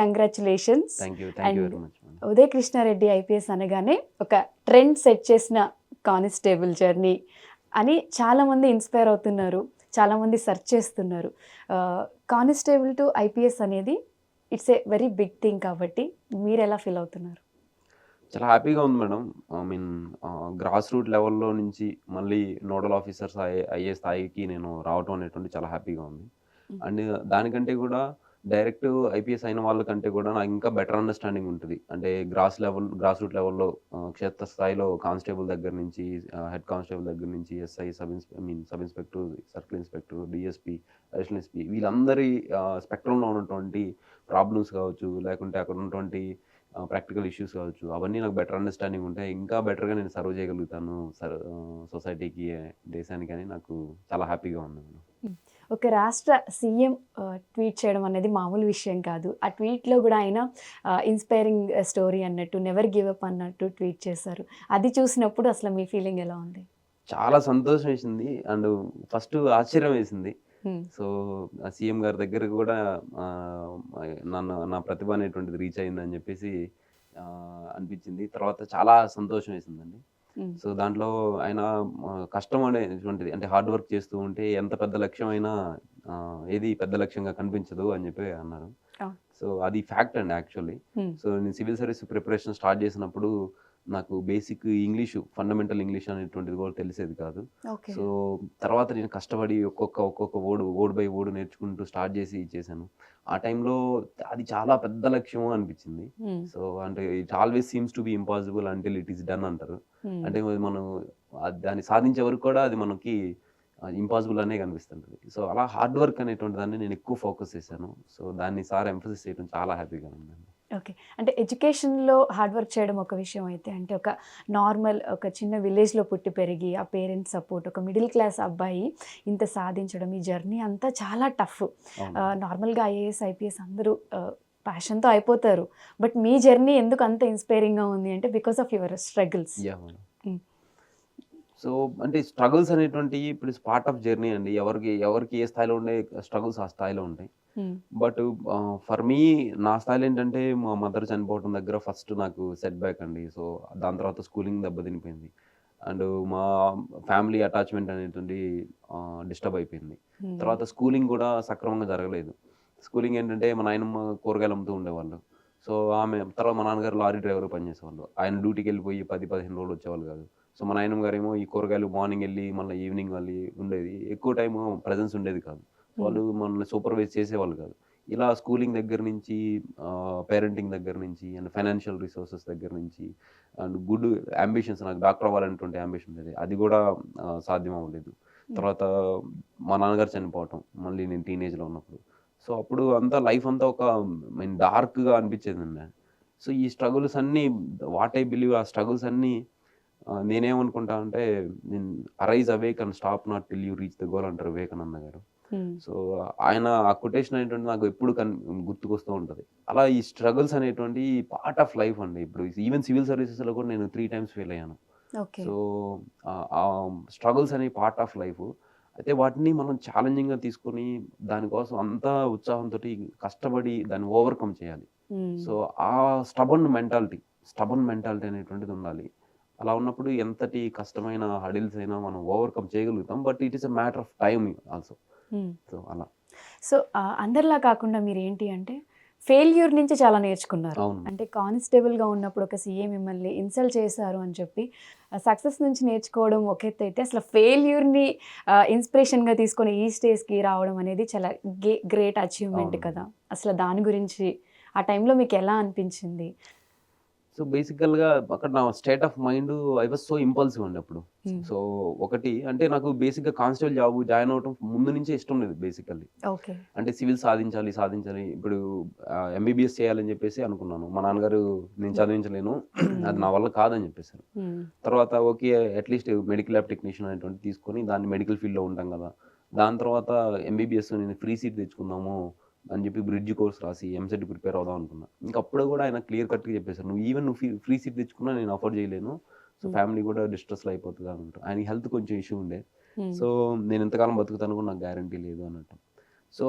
Congratulations Uday Krishna Reddy IPS అనగానే ఒక trend set చేసిన కానిస్టేబుల్ జర్నీ అని చాలామంది ఇన్స్పైర్ అవుతున్నారు చాలామంది సెర్చ్ చేస్తున్నారు. కానిస్టేబుల్ టు ఐపీఎస్ అనేది it's a very big thing కాబట్టి మీరు ఎలా ఫీల్ అవుతున్నారు? చాలా హ్యాపీగా ఉంది madam. I mean grass root లెవెల్లో నుంచి మళ్ళీ నోడల్ ఆఫీసర్స్ అయ్యే స్థాయికి నేను రావటం అనేటువంటి చాలా హ్యాపీగా ఉంది. అండ్ దానికంటే కూడా డైరెక్ట్ ఐపీఎస్ అయిన వాళ్ళకంటే కూడా నాకు ఇంకా బెటర్ అండర్స్టాండింగ్ ఉంటుంది. అంటే గ్రాస్ లెవెల్ గ్రాస్ రూట్ లెవెల్లో క్షేత్ర స్థాయిలో కానిస్టేబుల్ దగ్గర నుంచి హెడ్ కానిస్టేబుల్ దగ్గర నుంచి ఎస్ఐ సబ్ ఇన్స్ mean sub inspector circle inspector DSP additional SP వీళ్ళందరి స్పెక్ట్రంలో ఉన్నటువంటి ప్రాబ్లమ్స్ కావచ్చు లేకుంటే అక్కడ ఉన్నటువంటి ప్రాక్టికల్ ఇష్యూస్ కావచ్చు అవన్నీ నాకు బెటర్ అండర్స్టాండింగ్ ఉంటే ఇంకా బెటర్గా నేను సర్వ్ చేయగలుగుతాను సొసైటీకి దేశానికి అని నాకు చాలా హ్యాపీగా ఉంది ఒక రాష్ట్ర సీఎం ట్వీట్ చేయడం అనేది మామూలు విషయం కాదు. ఆ ట్వీట్లో కూడా ఆయన ఇన్స్పైరింగ్ స్టోరీ అన్నట్టు నెవర్ గివ్ అప్ అన్నట్టు ట్వీట్ చేశారు. అది చూసినప్పుడు అసలు మీ ఫీలింగ్ ఎలా ఉంది? చాలా సంతోషం వేసింది. అండ్ ఫస్ట్ ఆశ్చర్యం వేసింది. సో సీఎం గారి దగ్గర కూడా ఆ, నన్ను నా ప్రతిభ అనేటువంటిది రీచ్ అయిందని చెప్పేసి ఆ, అనిపించింది. తర్వాత చాలా సంతోషం వేసిందండి. సో దాంట్లో ఆయన కష్టం అనేటువంటిది అంటే హార్డ్ వర్క్ చేస్తూ ఉంటే ఎంత పెద్ద లక్ష్యం అయినా ఏది పెద్ద లక్ష్యంగా కనిపించదు అని చెప్పి అన్నారు. సో అది ఫ్యాక్ట్ అండి యాక్చువల్లీ. సో నేను సివిల్ సర్వీస్ ప్రిపరేషన్ స్టార్ట్ చేసినప్పుడు నాకు బేసిక్ ఇంగ్లీషు ఫండమెంటల్ ఇంగ్లీష్ అనేటువంటిది కూడా తెలిసేది కాదు. సో తర్వాత నేను కష్టపడి ఒక్కొక్క ఒక్కొక్క ఓడు ఓడ్ బై ఓడ్ నేర్చుకుంటూ స్టార్ట్ చేసి చేశాను. ఆ టైంలో అది చాలా పెద్ద లక్ష్యం అనిపించింది. సో అంటే it always seems to be impossible until it is done అంటారు. అంటే మనం దాన్ని సాధించే వరకు కూడా అది మనకి ఇంపాసిబుల్ అనే కనిపిస్తుంటుంది. సో అలా హార్డ్ వర్క్ అనేటువంటి దాన్ని నేను ఎక్కువ ఫోకస్ చేశాను. సో దాన్ని సార్ ఎంఫసిస్ చేయడం చాలా హ్యాపీగా ఉందండి. ఓకే. అంటే ఎడ్యుకేషన్లో హార్డ్ వర్క్ చేయడం ఒక విషయం అయితే అంటే ఒక నార్మల్ ఒక చిన్న విలేజ్లో పుట్టి పెరిగి ఆ పేరెంట్స్ సపోర్ట్ ఒక మిడిల్ క్లాస్ అబ్బాయి ఇంత సాధించడం ఈ జర్నీ అంతా చాలా టఫ్. నార్మల్గా ఐఏఎస్ ఐపీఎస్ అందరూ ప్యాషన్తో అయిపోతారు. బట్ మీ జర్నీ ఎందుకు అంత ఇన్స్పైరింగ్గా ఉంది అంటే because of your struggles. So అంటే స్ట్రగుల్స్ అనేటువంటి ఇప్పుడు పార్ట్ ఆఫ్ జర్నీ అండి. ఎవరికి ఎవరికి ఏ స్థాయిలో ఉండే స్ట్రగుల్స్ ఆ స్థాయిలో ఉంటాయి. బట్ ఫర్ మీ నా స్థాయిలో ఏంటంటే మా మదర్ చనిపోవడం దగ్గర ఫస్ట్ నాకు సెట్ బ్యాక్ అండి. సో దాని తర్వాత స్కూలింగ్ దెబ్బతినిపోయింది. అండ్ మా ఫ్యామిలీ అటాచ్మెంట్ అనేటువంటి డిస్టర్బ్ అయిపోయింది. తర్వాత స్కూలింగ్ కూడా సక్రమంగా జరగలేదు. స్కూలింగ్ ఏంటంటే మా నాయనమ్మ కూరగాయలు అమ్ముతూ ఉండేవాళ్ళు. సో ఆమె తర్వాత మా నాన్నగారు లారీ డ్రైవర్ పనిచేసేవాళ్ళు. ఆయన డ్యూటీకి వెళ్ళిపోయి పది పదిహేను రోజులు వచ్చేవాళ్ళు కాదు. సో మా నాయనమ్మ గారు ఏమో ఈ కూరగాయలు మార్నింగ్ వెళ్ళి మళ్ళీ ఈవినింగ్ మళ్ళీ ఉండేది. ఎక్కువ టైం ప్రజెన్స్ ఉండేది కాదు. వాళ్ళు మనల్ని సూపర్వైజ్ చేసేవాళ్ళు కాదు. ఇలా స్కూలింగ్ దగ్గర నుంచి పేరెంటింగ్ దగ్గర నుంచి అండ్ ఫైనాన్షియల్ రిసోర్సెస్ దగ్గర నుంచి అండ్ గుడ్ అంబిషన్స్ నాకు డాక్టర్ అవ్వాలనేటువంటి అంబిషన్ ఉండేది అది కూడా సాధ్యం అవ్వలేదు. తర్వాత మా నాన్నగారు చనిపోవటం మళ్ళీ నేను టీనేజ్లో ఉన్నప్పుడు. సో అప్పుడు అంతా లైఫ్ అంతా ఒక మీన్ డార్క్గా అనిపించేది అండి. సో ఈ స్ట్రగుల్స్ అన్నీ వాట్ ఐ బిలీవ్ ఆ స్ట్రగుల్స్ అన్నీ నేనేమనుకుంటా అంటే నేను arise awake and stop not till you reach the goal అంటారు వివేకానంద గారు. సో ఆయన ఆ కొటేషన్ అనేటువంటి నాకు ఎప్పుడు కన్ గుర్తుకొస్తూ ఉంటుంది. అలా ఈ స్ట్రగుల్స్ అనేటువంటి పార్ట్ ఆఫ్ లైఫ్ అండి. ఇప్పుడు ఈవెన్ సివిల్ సర్వీసెస్లో కూడా నేను త్రీ టైమ్స్ ఫెయిల్ అయ్యాను. సో ఆ స్ట్రగుల్స్ అనే పార్ట్ ఆఫ్ లైఫ్ అయితే వాటిని మనం ఛాలెంజింగ్గా తీసుకొని దానికోసం అంతా ఉత్సాహంతో కష్టపడి దాన్ని ఓవర్కమ్ చేయాలి. సో ఆ స్టబన్ మెంటాలిటీ స్టబన్ మెంటాలిటీ అనేటువంటిది ఉండాలి. అలా ఉన్నప్పుడు ఎంతటి కష్టమైన హడిల్స్ అయినా మనం ఓవర్కమ్ చేయగలుగుతాం. But it is a matter of time also so అలా. సో అందరిలా కాకుండా మీరు ఏంటి అంటే ఫెయిల్యూర్ నుంచి చాలా నేర్చుకున్నారు. అంటే కానిస్టేబుల్గా ఉన్నప్పుడు ఒక సీఏ మిమ్మల్ని ఇన్సల్ట్ చేశారు అని చెప్పి సక్సెస్ నుంచి నేర్చుకోవడం ఒక ఎత్తు అయితే అసలు ఫెయిల్యూర్ని ఇన్స్పిరేషన్గా తీసుకొని ఈ స్టేజ్కి రావడం అనేది చాలా గ్రేట్ అచీవ్మెంట్. కదా. అసలు దాని గురించి ఆ టైంలో మీకు ఎలా అనిపించింది? సో బేసికల్గా అక్కడ నా state of mind I was so impulsive అండి అప్పుడు. Hmm. సో ఒకటి అంటే నాకు బేసిక్గా కానిస్టేబుల్ జాబ్ జాయిన్ అవడం ముందు నుంచే ఇష్టం లేదు బేసికల్లీ అంటే సివిల్ సాధించాలి సాధించాలి. ఇప్పుడు ఎంబీబీఎస్ చేయాలని చెప్పేసి అనుకున్నాను. మా నాన్నగారు నేను చదివించలేను. అది నా వల్ల కాదని చెప్పేసారు తర్వాత okay at least medical lab technician అనేటువంటి తీసుకొని దాన్ని మెడికల్ ఫీల్డ్లో ఉంటాం కదా. దాని తర్వాత ఎంబీబీఎస్ నేను ఫ్రీ సీట్ తెచ్చుకుందాము అని చెప్పి బ్రిడ్జ్ కోర్స్ రాసి ఎంసెట్ ప్రిపేర్ అవుదాం అనుకున్నా. ఇంకా అప్పుడు కూడా ఆయన క్లియర్ కట్గా చెప్పేశారు నువ్వు ఈవెన్ నువ్వు ఫ్రీ సీట్ తెచ్చుకున్నా నేను అఫోర్డ్ చేయలేను సో Hmm. ఫ్యామిలీ కూడా డిస్ట్రెస్లో అయిపోతుంది అని ఆయన హెల్త్ కొంచెం ఇష్యూ ఉండే. సో నేను ఎంతకాలం బతుకుతాను కూడా నాకు గ్యారంటీ లేదు అన్నట్టు. సో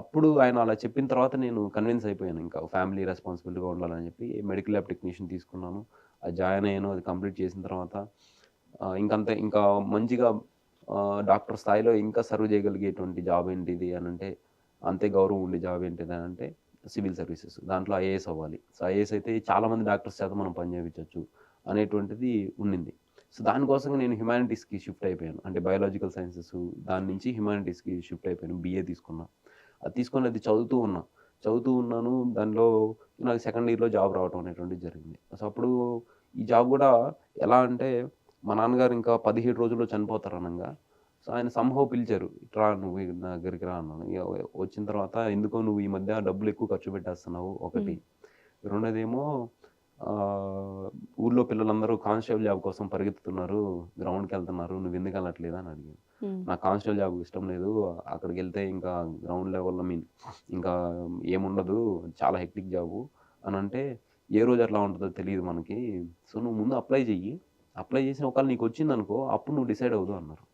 అప్పుడు ఆయన అలా చెప్పిన తర్వాత నేను కన్విన్స్ అయిపోయాను ఇంకా ఫ్యామిలీ రెస్పాన్సిబిలిటీగా ఉండాలని చెప్పి మెడికల్ ల్యాబ్ టెక్నీషియన్ తీసుకున్నాను. అది జాయిన్ అయ్యాను అది కంప్లీట్ చేసిన తర్వాత ఇంకంతే ఇంకా మంచిగా డాక్టర్ స్థాయిలో ఇంకా సర్వ్ చేయగలిగేటువంటి జాబ్ ఏంటిది అని అంటే అంతే గౌరవం ఉండే జాబ్ ఏంటిది అంటే సివిల్ సర్వీసెస్. దాంట్లో ఐఏఎస్ అవ్వాలి. సో ఐఏఎస్ అయితే చాలా మంది డాక్టర్స్ చేత మనం పని చేయించవచ్చు అనేటువంటిది ఉండింది సో దానికోసం నేను హ్యుమానిటీస్కి షిఫ్ట్ అయిపోయాను. అంటే బయాలజికల్ సైన్సెస్ దాని నుంచి హ్యుమానిటీస్కి షిఫ్ట్ అయిపోయాను. బీఏ తీసుకున్నా. అది తీసుకొని అది చదువుతూ ఉన్నా. చదువుతూ ఉన్నాను. దానిలో నాకు సెకండ్ ఇయర్లో జాబ్ రావడం అనేటువంటిది జరిగింది. సో అప్పుడు ఈ జాబ్ కూడా ఎలా అంటే మా నాన్నగారు ఇంకా పదిహేడు రోజుల్లో చనిపోతారు అనగా సో ఆయన సంహవ్ పిలిచారు రా నువ్వు నా దగ్గరికి రా అన్నాను. వచ్చిన తర్వాత ఎందుకో నువ్వు ఈ మధ్య డబ్బులు ఎక్కువ ఖర్చు పెట్టేస్తున్నావు ఒకటి. రెండోదేమో ఊర్లో పిల్లలందరూ కానిస్టేబుల్ జాబ్ కోసం పరిగెత్తుతున్నారు గ్రౌండ్కి వెళ్తున్నారు నువ్వు ఎందుకు వెళ్ళట్లేదా అని అడిగాను నాకు కానిస్టేబుల్ జాబ్ ఇష్టం లేదు అక్కడికి వెళ్తే ఇంకా గ్రౌండ్ లెవెల్ మీన్ ఇంకా ఏముండదు చాలా హెక్టిక్ జాబు అని అంటే ఏ రోజు అట్లా ఉంటుందో తెలియదు మనకి సో నువ్వు ముందు అప్లై చెయ్యి అప్లై చేసిన ఒకవేళ నీకు వచ్చింది అనుకో అప్పుడు నువ్వు డిసైడ్ అవ్వదు అన్నారు.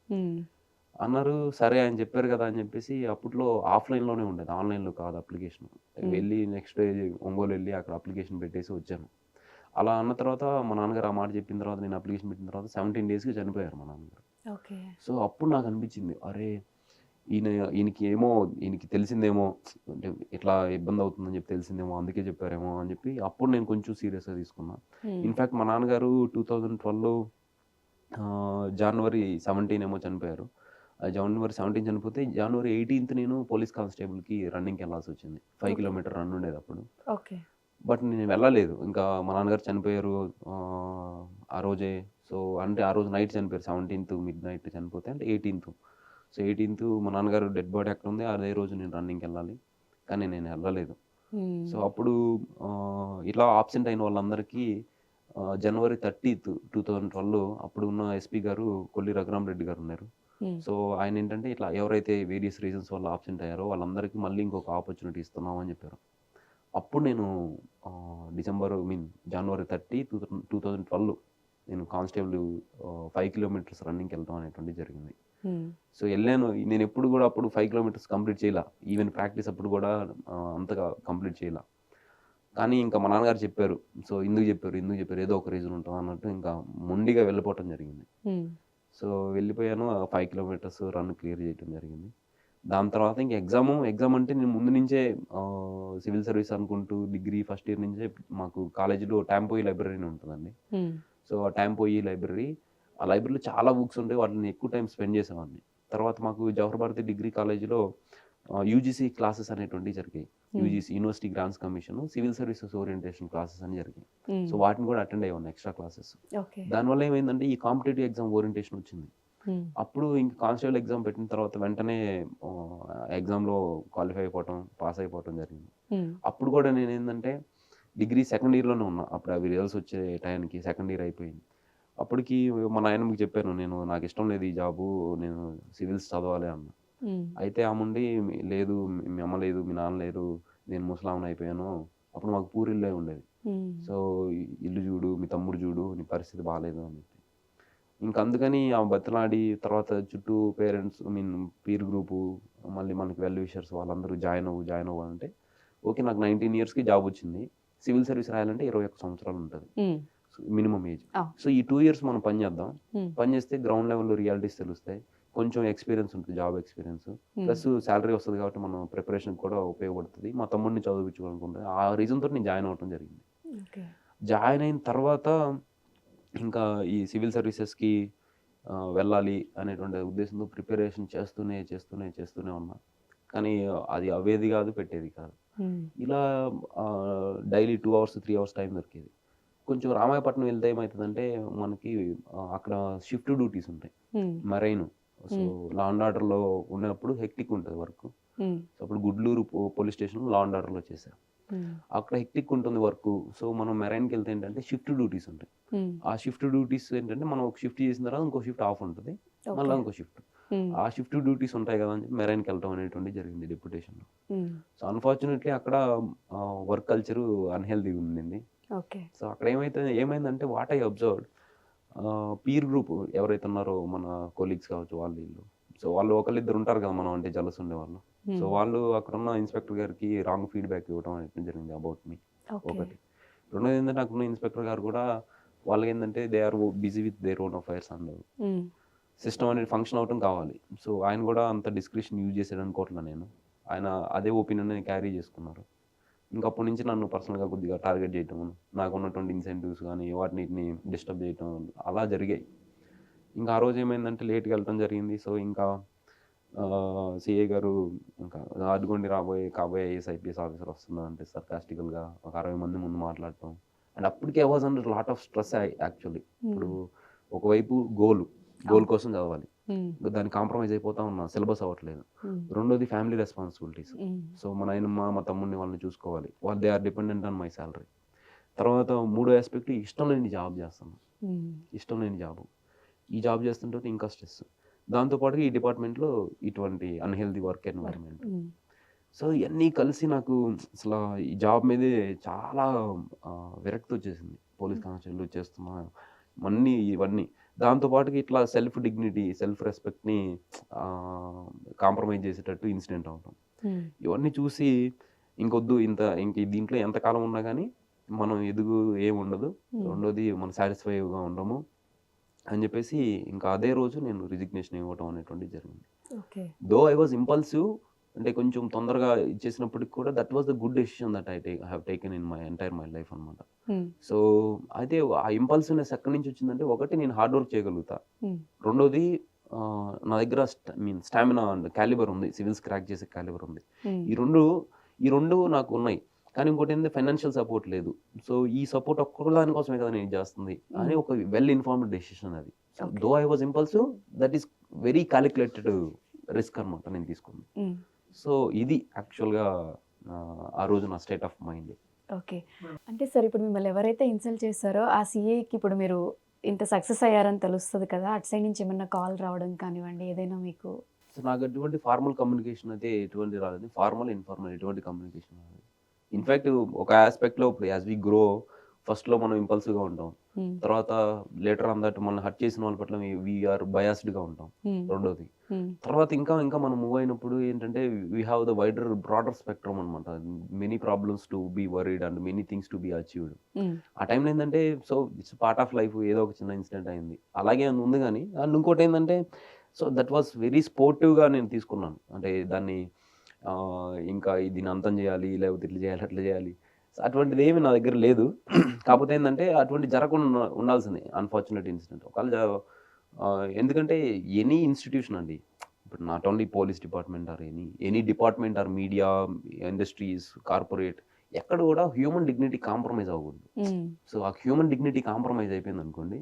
అన్నారు సరే ఆయన చెప్పారు కదా అని చెప్పేసి అప్పట్లో ఆఫ్లైన్లోనే ఉండేది. ఆన్లైన్లో కాదు అప్లికేషన్. వెళ్ళి నెక్స్ట్ డే ఒంగోలు వెళ్ళి అక్కడ అప్లికేషన్ పెట్టేసి వచ్చాను. అలా అన్న తర్వాత మా నాన్నగారు ఆ మాట చెప్పిన తర్వాత నేను అప్లికేషన్ పెట్టిన తర్వాత సెవెంటీన్ డేస్కి చనిపోయారు మా నాన్నగారు. సో అప్పుడు నాకు అనిపించింది అరే ఈయన ఈయనకి ఏమో ఈయనకి తెలిసిందేమో అంటే ఇట్లా ఇబ్బంది అవుతుందని చెప్పి తెలిసిందేమో అందుకే చెప్పారేమో అని చెప్పి అప్పుడు నేను కొంచెం సీరియస్గా తీసుకున్నా. ఇన్ఫ్యాక్ట్ మా నాన్నగారు టూ థౌజండ్ ట్వెల్వ్లో జనవరి సెవెంటీన్ ఏమో చనిపోయారు. జనవరి సెవెంటీన్ చనిపోతే జనవరి ఎయిటీన్త్ నేను పోలీస్ కానిస్టేబుల్కి రన్నింగ్కి వెళ్ళాల్సి వచ్చింది. ఫైవ్. కిలోమీటర్ రన్ ఉండేది అప్పుడు. ఓకే. బట్ నేను వెళ్ళలేదు. ఇంకా మా నాన్నగారు చనిపోయారు ఆ, రోజే. సో అంటే ఆ రోజు నైట్ చనిపోయారు. సెవెంటీన్త్ మిడ్ నైట్ చనిపోతే అంటే ఎయిటీన్త్. సో ఎయిటీన్త్ మా నాన్నగారు డెడ్ బాడీ ఎక్కడ ఉంది. అదే రోజు నేను రన్నింగ్కి వెళ్ళాలి. కానీ నేను వెళ్ళలేదు. సో అప్పుడు ఇట్లా ఆబ్సెంట్ అయిన వాళ్ళందరికీ January thirtieth two thousand twelve అప్పుడు ఉన్న ఎస్పీ గారు కొల్లి రఘురామ్ రెడ్డి గారు ఉన్నారు. సో ఆయన ఏంటంటే ఇట్లా ఎవరైతే వేరియస్ రీజన్స్ వల్ల ఆబ్సెంట్ అయ్యారో వాళ్ళందరికీ మళ్ళీ ఇంకొక ఆపర్చునిటీ ఇస్తున్నాం అని చెప్పారు. అప్పుడు నేను December mean January thirty two two thousand twelve నేను కానిస్టేబుల్ ఫైవ్ కిలోమీటర్స్ రన్నింగ్కి వెళ్తాం అనేటువంటి జరిగింది. సో వెళ్ళాను. నేను ఎప్పుడు కూడా అప్పుడు ఫైవ్ కిలోమీటర్స్ కంప్లీట్ చేయాల. ఈవెన్ ప్రాక్టీస్ అప్పుడు కూడా అంతగా కంప్లీట్ చేయాల. కానీ ఇంకా మా నాన్నగారు చెప్పారు. సో ఎందుకు చెప్పారు ఎందుకు చెప్పారు ఏదో ఒక రీజన్ ఉంటుంది అన్నట్టు ఇంకా మొండిగా వెళ్ళిపోవటం జరిగింది. సో వెళ్ళిపోయాను. ఫైవ్ కిలోమీటర్స్ రన్ క్లియర్ చేయడం జరిగింది. దాని తర్వాత ఇంక ఎగ్జామ్ ఎగ్జామ్ అంటే నేను ముందు నుంచే సివిల్ సర్వీస్ అనుకుంటూ డిగ్రీ ఫస్ట్ ఇయర్ నుంచే మాకు కాలేజీలో ట్యాంపోయి లైబ్రరీ ఉంటుందండి. సో ఆ ట్యాంపోయి లైబ్రరీ ఆ లైబ్రరీలో చాలా బుక్స్ ఉంటాయి వాటిని ఎక్కువ టైం స్పెండ్ చేసేవాడిని. తర్వాత మాకు జవహర్ భారతి డిగ్రీ కాలేజీలో యూజీసీ క్లాసెస్ అనేటువంటివి జరిగాయి. UGC university grants commission civil services orientation classes అని జరిగాయి సో వాటిని కూడా అటెండ్ అయ్యాను ఎక్స్ట్రా క్లాసెస్. దానివల్ల ఏమైందంటే ఈ కాంపిటేటివ్ ఎగ్జామ్ ఓరియంటేషన్ వచ్చింది. అప్పుడు ఇంక కానిస్టేబుల్ ఎగ్జామ్ పెట్టిన తర్వాత వెంటనే ఎగ్జామ్లో క్వాలిఫై అయిపోవటం పాస్ అయిపోవటం జరిగింది. అప్పుడు కూడా నేను ఏంటంటే డిగ్రీ సెకండ్ ఇయర్లోనే ఉన్నా. అప్పుడు అవి రిజల్ట్స్ వచ్చే టైంకి సెకండ్ ఇయర్ అయిపోయింది. అప్పటికి మా నాయనమ్మకి చెప్పాను నేను నాకు ఇష్టం లేదు ఈ జాబు నేను సివిల్స్ చదవాలి అన్న. అయితే ఆముండి "మీ- లేదు మీ- అమ్మ లేదు మీ నాన్న లేరు నేను ముసలామని అయిపోయాను. అప్పుడు మాకు పూరిల్లే ఉండేది. సో ఇల్లు చూడు మీ తమ్ముడు చూడు నీ పరిస్థితి బాగాలేదు అని చెప్పి. ఇంకా అందుకని ఆ బతిలాడి తర్వాత చుట్టూ పేరెంట్స్ మీన్ పీర్ గ్రూపు మళ్ళీ మనకి వెల్ విషర్స్ వాళ్ళందరూ జాయిన్ అవ్వు జాయిన్ అవ్వు అంటే ఓకే నాకు నైన్టీన్ ఇయర్స్కి జాబ్ వచ్చింది. సివిల్ సర్వీస్ రాయాలంటే ఇరవై ఒక్క సంవత్సరాలు ఉంటుంది. Minimum age. సో ఈ టూ ఇయర్స్ మనం పని చేద్దాం. పని చేస్తే గ్రౌండ్ లెవెల్లో రియాలిటీస్ తెలుస్తాయి. కొంచెం ఎక్స్పీరియన్స్ ఉంటుంది జాబ్ ఎక్స్పీరియన్స్. ప్లస్ శాలరీ వస్తుంది కాబట్టి మనం ప్రిపరేషన్ కూడా ఉపయోగపడుతుంది. మా తమ్ముడిని చదివించుకోవాలనుకుంటే ఆ రీజన్ తోటి నేను జాయిన్ అవ్వడం జరిగింది. జాయిన్ అయిన తర్వాత ఇంకా ఈ సివిల్ సర్వీసెస్కి వెళ్ళాలి అనేటువంటి ఉద్దేశంతో ప్రిపరేషన్ చేస్తూనే చేస్తూనే చేస్తూనే ఉన్నా. కానీ అది అవేది కాదు పెట్టేది కాదు. ఇలా daily two hours three hours time దొరికేది. కొంచెం రామాయపట్నం వెళ్తే ఏమవుతుందంటే మనకి అక్కడ షిఫ్ట్ డ్యూటీస్ ఉంటాయి. మరైన్. సో లా అండ్ ఆర్డర్లో ఉన్నప్పుడు హెక్టిక్ ఉంటుంది వర్క్ సో అప్పుడు Gudluru police station law and ఆర్డర్లో చేశారు అక్కడ హెక్టిక్ ఉంటుంది వర్క్ సో మనం మెరైన్కి వెళ్తే ఏంటంటే షిఫ్ట్ డ్యూటీస్ ఉంటాయి. ఆ షిఫ్ట్ డ్యూటీస్ ఏంటంటే మనం ఒక షిఫ్ట్ చేసిన తర్వాత ఇంకో షిఫ్ట్ ఆఫ్ ఉంటుంది. మళ్ళీ ఇంకో షిఫ్ట్ ఆ షిఫ్ట్ డ్యూటీస్ ఉంటాయి కదా అని చెప్పి మెరైన్కి వెళ్ళడం అనేటువంటి జరిగింది డెప్యుటేషన్లో సో అన్ఫార్చునేట్లీ అక్కడ వర్క్ కల్చర్ అన్హెల్దీ ఉండింది. ఓకే. సో అక్కడ ఏమైతే ఏమైందంటే what I observe peer group ఎవరైతే ఉన్నారో మన కొలీగ్స్ కావచ్చు వాళ్ళు వీళ్ళు సో వాళ్ళు ఒకళ్ళిద్దరు ఉంటారు కదా మనం అంటే జలస్ ఉండేవాళ్ళు సో వాళ్ళు అక్కడ ఉన్న ఇన్స్పెక్టర్ గారికి రాంగ్ ఫీడ్బ్యాక్ ఇవ్వడం అనేది జరిగింది అబౌట్ మీ ఒకటి. రెండోది ఏంటంటే అక్కడ ఉన్న ఇన్స్పెక్టర్ గారు కూడా వాళ్ళకి ఏంటంటే they are busy with their own affairs and system అనేది ఫంక్షన్ అవటం కావాలి. సో ఆయన కూడా అంత డిస్క్రిప్షన్ యూజ్ చేసాడు అనుకోవట్లే నేను. ఆయన అదే ఒపీనియన్ క్యారీ చేసుకున్నారు. ఇంకా అప్పటి నుంచి నన్ను పర్సనల్గా కొద్దిగా టార్గెట్ చేయటం నాకు ఉన్నటువంటి ఇన్సెంటివ్స్ కానీ వాటిని డిస్టర్బ్ చేయటం అలా జరిగాయి. ఇంకా ఆ రోజు ఏమైందంటే లేట్గా వెళ్ళటం జరిగింది. సో ఇంకా సిఏ గారు ఇంకా అడ్డుకోండి రాబోయే కాబోయే ఐఎస్ ఐపీఎస్ ఆఫీసర్ వస్తున్నారు అంటే సర్కాస్టికల్గా ఒక అరవై మంది ముందు మాట్లాడటం. అండ్ అప్పటికే was under lot of stress actually ఇప్పుడు ఒకవైపు గోల్ గోల్ కోసం చదవాలి. దాన్ని కాంప్రమైజ్ అయిపోతా ఉన్నా. సిలబస్ అవ్వట్లేదు. రెండోది ఫ్యామిలీ రెస్పాన్సిబిలిటీస్. సో మా నాయనమ్మ మా తమ్ముడిని వాళ్ళని చూసుకోవాలి. వాళ్ళు they are dependent on my salary తర్వాత మూడో ఆస్పెక్ట్ ఇష్టం లేని జాబ్ చేస్తాను. ఇష్టం లేని జాబ్. ఈ జాబ్ చేస్తుంటే ఇంకా స్ట్రెస్. దాంతోపాటు ఈ డిపార్ట్మెంట్లో ఇటువంటి అన్హెల్దీ వర్క్ ఎన్వైరన్మెంట్. సో ఇవన్నీ కలిసి నాకు అసలు ఈ జాబ్ మీదే చాలా విరక్తి వచ్చేసింది. పోలీస్ కానిస్టేబుల్ చేస్తున్నా అన్నీ ఇవన్నీ. దాంతోపాటు ఇట్లా సెల్ఫ్ డిగ్నిటీ సెల్ఫ్ రెస్పెక్ట్ని కాంప్రమైజ్ చేసేటట్టు ఇన్సిడెంట్ అవటం. ఇవన్నీ చూసి ఇంకొద్దు ఇంత ఇంక దీంట్లో ఎంతకాలం ఉన్నా కానీ మనం ఎదుగు ఏం ఉండదు. రెండోది మనం సాటిస్ఫైగా ఉండము అని చెప్పేసి ఇంకా అదే రోజు నేను రిజిగ్నేషన్ ఇవ్వటం అనేటువంటిది జరిగింది. దో ఐ వాజ్ ఇంపల్సివ్ అంటే కొంచెం తొందరగా ఇచ్చేసినప్పటికి కూడా that was the good decision that I take have taken in my entire my life అనమాట సో అయితే ఆ ఇంపల్సివ్నెస్ ఎక్కడి నుంచి వచ్చిందంటే ఒకటి నేను హార్డ్ వర్క్ చేయగలుగుతా. రెండోది ఆ, నా దగ్గర మీన్ స్టామినా అండ్ క్యాలిబర్ ఉంది సివిల్స్ క్రాక్ చేసే క్యాలిబర్ ఉంది. ఈ రెండు ఈ రెండు నాకు ఉన్నాయి. కానీ ఇంకోటి ఏంటంటే ఫైనాన్షియల్ సపోర్ట్ లేదు. సో ఈ సపోర్ట్ ఒక్క దాని కోసమే కదా నేను చేస్తుంది అని ఒక వెల్ ఇన్ఫార్మ్డ్ డెసిషన్ అది. Though I was impulsive that is very calculated risk అనమాట నేను తీసుకుంది. సో ఇది యాక్చువల్గా ఆ రోజు నా స్టేట్ ఆఫ్ మైండ్. ఓకే. అంటే సార్ ఇప్పుడు మిమ్మల్ని ఎవరైతే ఇన్సల్ట్ చేస్తారో ఆ సిఏకి ఇప్పుడు మీరు ఇంత సక్సెస్ అయ్యారని తెలుస్తుంది కదా అటు సైడ్ నుంచి ఏమన్నా కాల్ రావడం కానివ్వండి ఏదైనా మీకు? సో నాకు ఎటువంటి ఫార్మల్ కమ్యూనికేషన్ అయితే ఎటువంటి రాలేదు. ఫార్మల్ ఇన్ఫార్మల్ ఎటువంటి కమ్యూనికేషన్ రాలేదు. ఇన్ఫ్యాక్ట్ ఒక ఆస్పెక్ట్లో ఇప్పుడు యాజ్ వి గ్రో ఫస్ట్లో మనం ఇంపల్సివ్గా ఉంటాం. ఉమ్, తర్వాత లేటర్ ఆన్ దట్ మనం హర్ట్ చేసిన వాళ్ళ పట్ల వీఆర్ బయాస్డ్గా ఉంటాం. ఉమ్, రెండోది. తర్వాత ఇంకా ఇంకా మనం మూవ్ అయినప్పుడు ఏంటంటే we have the wider broader spectrum అనమాట many problems to be worried and many things to be achieved ఆ టైంలో ఏంటంటే so it's part of life ఏదో ఒక చిన్న ఇన్సిడెంట్ అయింది. అలాగే అని ఉంది కానీ అండ్ ఇంకోటి ఏంటంటే సో దట్ వాస్ వెరీ స్పోర్టివ్గా నేను తీసుకున్నాను. అంటే దాన్ని ఇంకా దీన్ని అంతం చేయాలి లేకపోతే ఇట్లా చేయాలి అట్లా చేయాలి. అటువంటిది ఏమి నా దగ్గర లేదు. కాకపోతే ఏంటంటే అటువంటి జరగకుండా ఉండాల్సిందే అన్ఫార్చునేట్ ఇన్సిడెంట్ ఒకవేళ ఎందుకంటే ఎనీ ఇన్స్టిట్యూషన్ అండి ఇప్పుడు not only police department or any any department or media industries corporate ఎక్కడ కూడా హ్యూమన్ డిగ్నిటీ కాంప్రమైజ్ అవ్వకూడదు. సో ఆ హ్యూమన్ డిగ్నిటీ కాంప్రమైజ్ అయిపోయింది అనుకోండి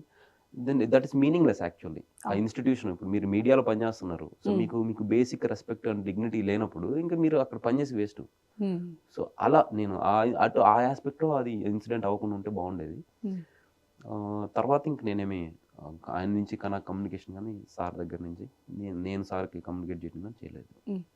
then that is meaningless actually ఆ. ఇన్స్టిట్యూషన్ ఇప్పుడు మీరు మీడియాలో పనిచేస్తున్నారు సో. మీకు మీకు బేసిక్ రెస్పెక్ట్ అండ్ డిగ్నిటీ లేనప్పుడు ఇంకా మీరు అక్కడ పనిచేసి వేస్ట్ సో అలా నేను అటు ఆ ఆస్పెక్ట్లో అది ఇన్సిడెంట్ అవ్వకుండా ఉంటే బాగుండేది. తర్వాత ఇంక నేనేమి ఆయన నుంచి కన్నా కమ్యూనికేషన్ కానీ సార్ దగ్గర నుంచి నేను నేను సార్కి కమ్యూనికేట్ చేయడం కానీ చేయలేదు.